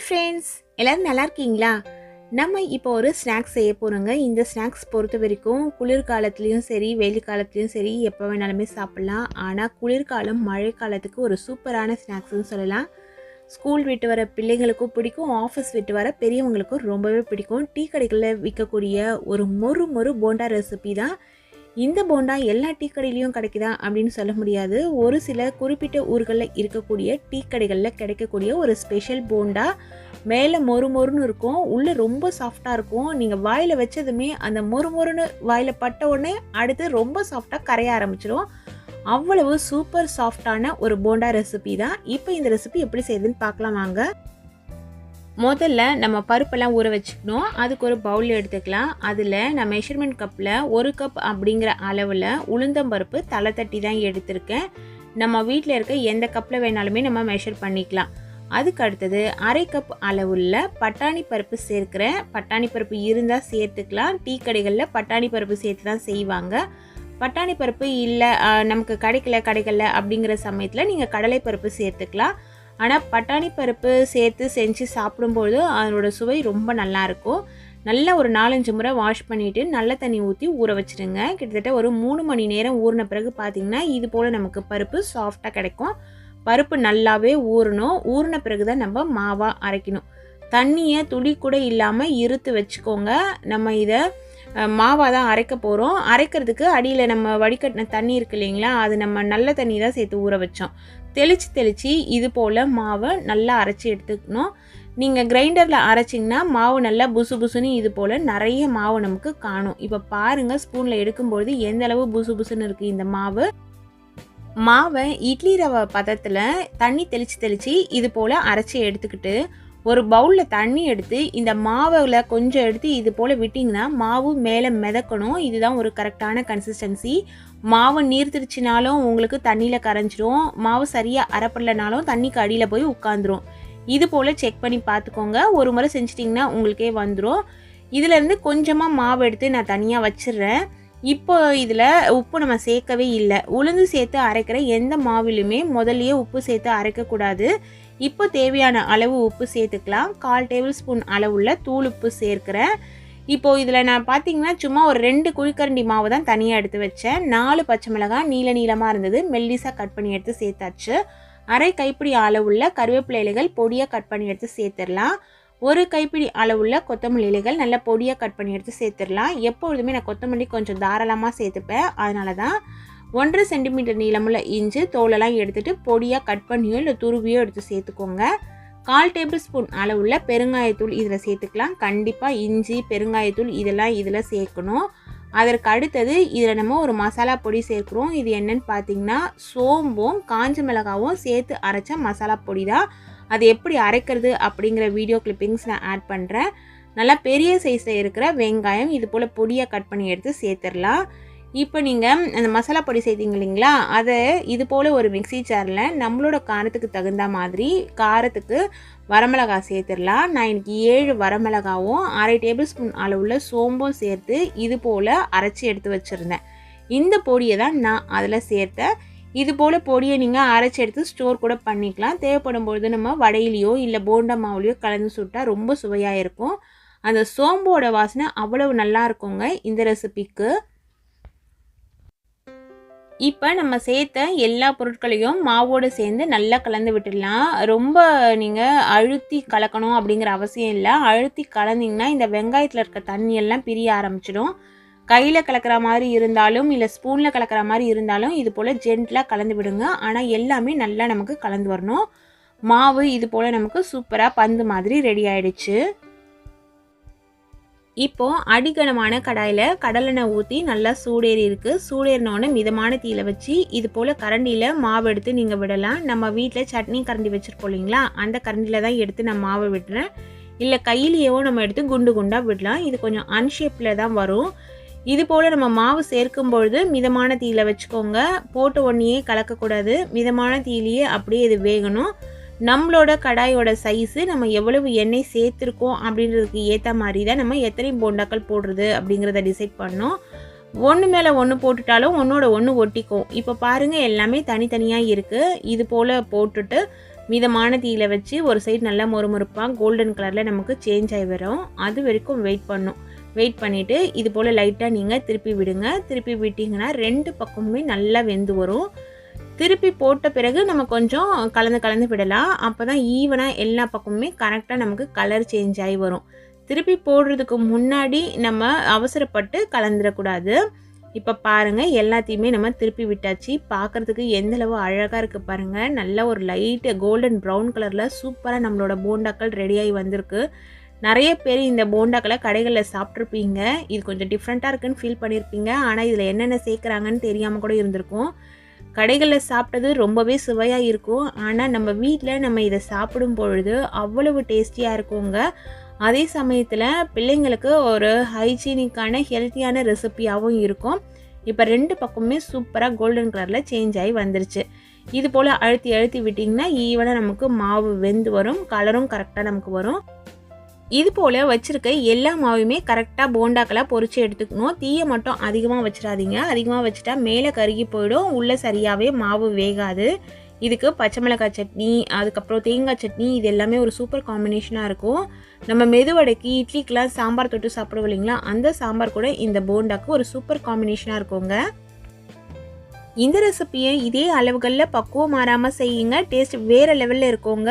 Hi friends எல்லோரும் நல்லா இருக்கீங்களா? நம்ம இப்போ ஒரு ஸ்நாக்ஸ் செய்ய போகிறோங்க இந்த ஸ்நாக்ஸ் பொறுத்த வரைக்கும் குளிர்காலத்துலேயும் சரி வெயில் காலத்துலேயும் சரி எப்போ வேணாலுமே சாப்பிட்லாம். ஆனால் குளிர்காலம் மழைக்காலத்துக்கு ஒரு சூப்பரான ஸ்நாக்ஸ்னு சொல்லலாம். ஸ்கூல் விட்டு வர பிள்ளைங்களுக்கும் பிடிக்கும். ஆஃபீஸ் விட்டு வர பெரியவங்களுக்கும் ரொம்பவே பிடிக்கும். டீ கடைகளில் விற்கக்கூடிய ஒரு மொறு மொறு போண்டா ரெசிபி தான் இந்த போண்டா எல்லா டீ கடையிலையும் கிடைக்குதா அப்படின்னு சொல்ல முடியாது. ஒரு சில குறிப்பிட்ட ஊர்களில் இருக்கக்கூடிய டீ கடைகளில் கிடைக்கக்கூடிய ஒரு ஸ்பெஷல் போண்டா மேலே மொறு மொறுன்னு இருக்கும். உள்ளே ரொம்ப சாஃப்டாக இருக்கும். நீங்கள் வாயில் வச்சதுமே அந்த மொறு மொறுன்னு வாயில் பட்ட உடனே அடுத்து ரொம்ப சாஃப்டாக கரைய ஆரம்பிச்சிடும் அவ்வளவு சூப்பர் சாஃப்டான ஒரு போண்டா ரெசிபி தான். இப்போ இந்த ரெசிபி எப்படி செய்யுதுன்னு பார்க்கலாம் வாங்க. முதல்ல நம்ம பருப்பெல்லாம் ஊற வச்சுக்கணும். அதுக்கு ஒரு பவுல் எடுத்துக்கலாம். அதில் நான் மெஷர்மெண்ட் கப்பில் ஒரு கப் அப்படிங்கிற அளவில் உளுந்தம்பருப்பு தலை தட்டி தான் எடுத்திருக்கேன். நம்ம வீட்டில் இருக்க எந்த கப்பில் வேணாலுமே நம்ம மெஷர் பண்ணிக்கலாம். அதுக்கு அடுத்தது அரை கப் அளவுள்ள பட்டாணி பருப்பு சேர்க்குறேன் பட்டாணி பருப்பு இருந்தால் சேர்த்துக்கலாம். டீ கடைகளில் பட்டாணி பருப்பு சேர்த்து தான் செய்வாங்க. பட்டாணி பருப்பு இல்லை நமக்கு கிடைக்கல கிடைக்கல அப்படிங்கிற சமயத்தில் நீங்கள் கடலை பருப்பு சேர்த்துக்கலாம். ஆனால் பட்டாணி பருப்பு சேர்த்து செஞ்சு சாப்பிடும்போது அதனோட சுவை ரொம்ப நல்லாயிருக்கும். நல்லா ஒரு நாலஞ்சு முறை வாஷ் பண்ணிவிட்டு நல்ல தண்ணி ஊற்றி ஊற வச்சுருங்க கிட்டத்தட்ட ஒரு மூணு மணி நேரம் ஊறின பிறகு பார்த்திங்கன்னா இது போல் நமக்கு பருப்பு சாஃப்டாக கிடைக்கும். பருப்பு நல்லாவே ஊறணும். ஊறின பிறகு தான் நம்ம மாவாக அரைக்கணும். தண்ணியை துளி கூட இல்லாமல் இருத்து வச்சுக்கோங்க. நம்ம இதை மாவாக தான் அரைக்க போகிறோம் அரைக்கிறதுக்கு அடியில் நம்ம வடிகட்டின தண்ணி இருக்கு இல்லைங்களா அது நம்ம நல்ல தண்ணி தான் சேர்த்து ஊற வச்சோம். தெளித்து தெளித்து இது போல் மாவை நல்லா அரைச்சி எடுத்துக்கணும். நீங்கள் கிரைண்டரில் அரைச்சிங்கன்னா மாவு நல்லா புசு புசுன்னு இது போல் நிறைய மாவு நமக்கு காணும். இப்போ பாருங்கள் ஸ்பூனில் எடுக்கும்பொழுது எந்த அளவு புசு புசுன்னு இருக்குது இந்த மாவு. மாவை இட்லி ரவை பதத்தில் தண்ணி தெளித்து தெளித்து இது போல் அரைச்சி எடுத்துக்கிட்டு ஒரு பவுலில் தண்ணி எடுத்து இந்த மாவில் கொஞ்சம் எடுத்து இது போல் விட்டிங்கன்னா மாவு மேலே மிதக்கணும். இதுதான் ஒரு கரெக்டான கன்சிஸ்டன்சி மாவு நீர்த்திருச்சினாலும் உங்களுக்கு தண்ணியில் கரைஞ்சிரும். மாவு சரியாக அறப்படலைனாலும் தண்ணிக்கு அடியில் போய் உட்காந்துரும் இது போல் செக் பண்ணி பார்த்துக்கோங்க. ஒரு முறை செஞ்சிட்டிங்கன்னா உங்களுக்கே வந்துடும் இதிலேருந்து கொஞ்சமாக மாவு எடுத்து நான் தனியாக வச்சிடுறேன். இப்போ இதில் உப்பு நம்ம சேர்க்கவே இல்லை. உளுந்து சேர்த்து அரைக்கிற எந்த மாவிலுமே முதல்லையே உப்பு சேர்த்து அரைக்கக்கூடாது இப்போ தேவையான அளவு உப்பு சேர்த்துக்கலாம். கால் டேபிள் ஸ்பூன் அளவுள்ள தூள் உப்பு சேர்க்குறேன். இப்போது இதில் நான் பார்த்தீங்கன்னா சும்மா ஒரு ரெண்டு குழிக்கரண்டி மாவு தான் தனியாக எடுத்து வச்சேன். நாலு பச்சை மிளகாய் நீல நீளமாக இருந்தது. மெல்லிஸாக கட் பண்ணி எடுத்து சேர்த்தாச்சு. அரை கைப்பிடி அளவுள்ள கருவேப்பிலை இலைகள் பொடியாக கட் பண்ணி எடுத்து சேர்த்துடலாம். ஒரு கைப்பிடி அளவுள்ள கொத்தமல்லி இலைகள் நல்லா பொடியாக கட் பண்ணி எடுத்து சேர்த்துடலாம். எப்பொழுதுமே நான் கொத்தமல்லி கொஞ்சம் தாராளமாக சேர்த்துப்பேன். அதனால தான் ஒன்றரை சென்டிமீட்டர் நீளமுள்ள இஞ்சி தோலெல்லாம் எடுத்துகிட்டு பொடியாக கட் பண்ணியோ இல்லை துருவியோ எடுத்து சேர்த்துக்கோங்க. கால் டேபிள் ஸ்பூன் அளவுள்ள பெருங்காயத்தூள் இதில் சேர்த்துக்கலாம். கண்டிப்பாக இஞ்சி பெருங்காயத்தூள் இதெல்லாம் இதில் சேர்க்கணும். அதற்கு அடுத்தது இதில் நம்ம ஒரு மசாலா பொடி சேர்க்குறோம். இது என்னன்னு பார்த்தீங்கன்னா சோம்பும் காஞ்ச மிளகாவும் சேர்த்து அரைச்ச மசாலா பொடி தான் அது எப்படி அரைக்கிறது அப்படிங்கிற வீடியோ கிளிப்பிங்ஸ் நான் ஆட் பண்ணுறேன் நல்லா பெரிய சைஸில் இருக்கிற வெங்காயம் இது போல் பொடியாக கட் பண்ணி எடுத்து சேர்த்துடலாம். இப்போ நீங்கள் அந்த மசாலா பொடி செய்தீங்க இல்லைங்களா அதை இது போல் ஒரு மிக்சி ஜாரில் நம்மளோட காரத்துக்கு தகுந்த மாதிரி காரத்துக்கு வரமிளகாய் சேர்த்துடலாம். நான் இன்றைக்கி ஏழு வரமிளகாவும் அரை டேபிள் ஸ்பூன் அளவில் சோம்பும் சேர்த்து இது போல் அரைச்சி எடுத்து வச்சுருந்தேன். இந்த பொடியை தான் நான் அதில் சேர்த்தேன். இது போல் பொடியை நீங்கள் அரைச்சி எடுத்து ஸ்டோர் கூட பண்ணிக்கலாம். தேவைப்படும் பொழுது நம்ம வடையிலையோ இல்லை போண்டா மாவுலையோ கலந்து சுட்டால் ரொம்ப சுவையாக இருக்கும். அந்த சோம்போட வாசனை அவ்வளவு நல்லா இருக்குங்க இந்த ரெசிபிக்கு இப்போ நம்ம சேர்த்த எல்லா பொருட்களையும் மாவோடு சேர்ந்து நல்லா கலந்து விட்டுடலாம். ரொம்ப நீங்கள் அழுத்தி கலக்கணும் அப்படிங்கிற அவசியம் இல்லை. அழுத்தி கலந்திங்கன்னா இந்த வெங்காயத்தில் இருக்க தண்ணியெல்லாம் பிரிய ஆரம்பிச்சிடும். கையில் கலக்கிற மாதிரி இருந்தாலும் இல்லை ஸ்பூனில் கலக்கிற மாதிரி இருந்தாலும் இது போல் ஜென்டலாக கலந்து விடுங்க. ஆனால் எல்லாமே நல்லா நமக்கு கலந்து வரணும். மாவு இது போல் நமக்கு சூப்பராக பந்து மாதிரி ரெடி ஆயிடுச்சு. இப்போது அடிகனமான கடாயில் கடலெண்ணெய் ஊற்றி நல்லா சூடேறி இருக்குது சூடேறினோடனே மிதமான தீயில் வச்சு இது போல் கரண்டியில் மாவு எடுத்து நீங்கள் விடலாம். நம்ம வீட்டில் சட்னி கரண்டி வச்சுருப்போம் இல்லைங்களா? அந்த கரண்டியில் தான் எடுத்து நான் மாவை விடுறேன் இல்லை கையிலேயோ நம்ம எடுத்து குண்டு குண்டாக விடலாம். இது கொஞ்சம் அன்ஷேப்பில் தான் வரும். இது போல் நம்ம மாவு சேர்க்கும் பொழுது மிதமான தீயில் வச்சுக்கோங்க. போட்ட உடனேயே கலக்கக்கூடாது. மிதமான தீயிலேயே அப்படியே இது வேகணும். நம்மளோட கடாயோட சைஸு நம்ம எவ்வளவு எண்ணெய் சேர்த்துருக்கோம் அப்படின்றதுக்கு ஏற்ற மாதிரி தான் நம்ம எத்தனை போண்டாக்கள் போடுறது அப்படிங்கிறத டிசைட் பண்ணோம். ஒன்று மேலே ஒன்று போட்டுட்டாலும் ஒன்றோட ஒன்று ஒட்டிக்கும். இப்போ பாருங்கள் எல்லாமே தனித்தனியாக இருக்குது இது போல் போட்டுட்டு மிதமான தீயில வச்சு ஒரு சைடு நல்லா மொறுமொறுப்பாக கோல்டன் கலரில் நமக்கு சேஞ்ச் ஆகி வரும். அது வரைக்கும் வெயிட் பண்ணும். வெயிட் பண்ணிவிட்டு இது போல் லைட்டாக நீங்கள் திருப்பி விடுங்க. திருப்பி விட்டிங்கன்னா ரெண்டு பக்கமுமே நல்லா வெந்து வரும். திருப்பி போட்ட பிறகு நம்ம கொஞ்சம் கலந்து கலந்து விடலாம். அப்போ தான் ஈவனாக எல்லா பக்கமுமே கரெக்டாக நமக்கு கலர் சேஞ்ச் ஆகி வரும். திருப்பி போடுறதுக்கு முன்னாடி நம்ம அவசரப்பட்டு கலந்துடக்கூடாது. இப்போ பாருங்கள் எல்லாத்தையுமே நம்ம திருப்பி விட்டாச்சு. பார்க்குறதுக்கு எந்த அளவு அழகாக இருக்குது பாருங்கள் நல்ல ஒரு லைட்டு கோல்டன் ப்ரௌன் கலரில் சூப்பராக நம்மளோட போண்டாக்கள் ரெடியாகி வந்திருக்கு. நிறைய பேர் இந்த போண்டாக்களை கடைகளில் சாப்பிட்ருப்பீங்க. இது கொஞ்சம் டிஃப்ரெண்ட்டாக இருக்குன்னு ஃபீல் பண்ணியிருப்பீங்க ஆனால் இதில் என்னென்ன சேர்க்குறாங்கன்னு தெரியாமல் கூட இருந்திருக்கும். கடைகளில் சாப்பிட்டது ரொம்பவே சுவையாக இருக்கும். ஆனால் நம்ம வீட்டில் நம்ம இதை சாப்பிடும் பொழுது அவ்வளவு டேஸ்டியாக இருக்குங்க. அதே சமயத்தில் பிள்ளைங்களுக்கு ஒரு ஹைஜீனிக்கான ஹெல்த்தியான ரெசிப்பியாகவும் இருக்கும். இப்போ ரெண்டு பக்கமுமே சூப்பராக கோல்டன் கலரில் சேஞ்ச் ஆகி வந்துருச்சு. இது போல் அழுத்தி அழுத்தி விட்டிங்கன்னா ஈவனாக நமக்கு மாவு வெந்து வரும். கலரும் கரெக்டாக நமக்கு வரும். இது போல் வச்சுருக்க எல்லா மாவையுமே கரெக்டாக போண்டாக்களாக பொறிச்சு எடுத்துக்கணும். தீயை மட்டும் அதிகமாக வச்சிடாதீங்க. அதிகமாக வச்சுட்டா மேலே கருகி போயிடும். உள்ளே சரியாகவே மாவு வேகாது. இதுக்கு பச்சை மிளகாய் சட்னி அதுக்கப்புறம் தேங்காய் சட்னி இது எல்லாமே ஒரு சூப்பர் காம்பினேஷனாக இருக்கும். நம்ம மெதுவடைக்கு இட்லிக்கெலாம் சாம்பார் தொட்டு சாப்பிடுவோம் இல்லைங்களா? அந்த சாம்பார் கூட இந்த போண்டாக்கு ஒரு சூப்பர் காம்பினேஷனாக இருக்குங்க. இந்த ரெசிப்பியை இதே அளவுகளில் பக்குவம் மாறாமல் செய்யுங்க. டேஸ்ட் வேறு லெவலில் இருக்கோங்க.